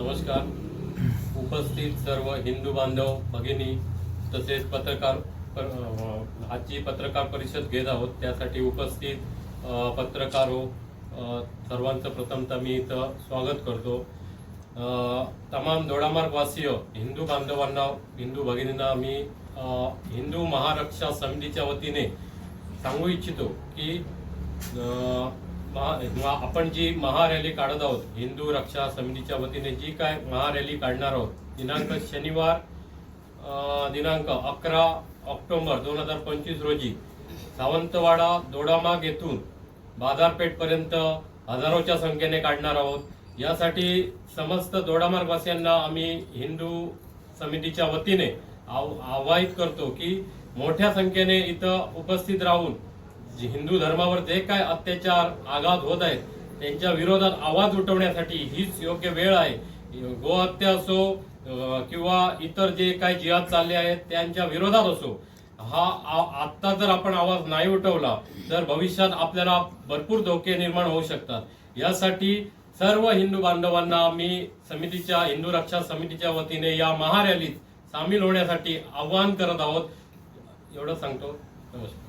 नमस्कार. उपस्थित सर्व हिंदू बांधव भगिनी तसेच पत्रकार पर आजची पत्रकार परिषद घेत आहोत. त्यासाठी उपस्थित पत्रकारो पत्रकार हो सर्वांचं प्रथमतः मी इथं स्वागत करतो. तमाम दोडामार्गवासीय हिंदू बांधवांना हिंदू भगिनींना मी हिंदू महारक्षा समितीच्या वतीने सांगू इच्छितो की महा- आपण जी महारॅली काढत आहोत हिंदू रक्षा समितीच्या वतीने जी काय महारॅली काढणार आहोत दिनांक शनिवार दिनांक अकरा ऑक्टोबर दोन हजार पंचवीस रोजी सावंतवाडा दोडामाग येथून बाजारपेठपर्यंत हजारोच्या संख्येने काढणार आहोत. यासाठी समस्त दोडामार्गवासियांना आम्ही हिंदू समितीच्या वतीने आव- आवाहित करतो की मोठ्या संख्येने इथं उपस्थित राहून जे हिंदू धर्मावर जे काय अत्याचार आघात होत आहेत त्यांच्या विरोधात आवाज उठवण्यासाठी हीच योग्य वेळ आहे. गोहत्या असो किंवा इतर जे काही जिहाद चालले आहेत त्यांच्या विरोधात असो हा आत्ता जर आपण आवाज नाही उठवला तर भविष्यात आपल्याला भरपूर धोके निर्माण होऊ शकतात. यासाठी सर्व हिंदू बांधवांना मी समितीच्या हिंदू रक्षा समितीच्या वतीने या महारॅलीत सामील होण्यासाठी आवाहन करत आहोत. एवढं सांगतो. नमस्कार.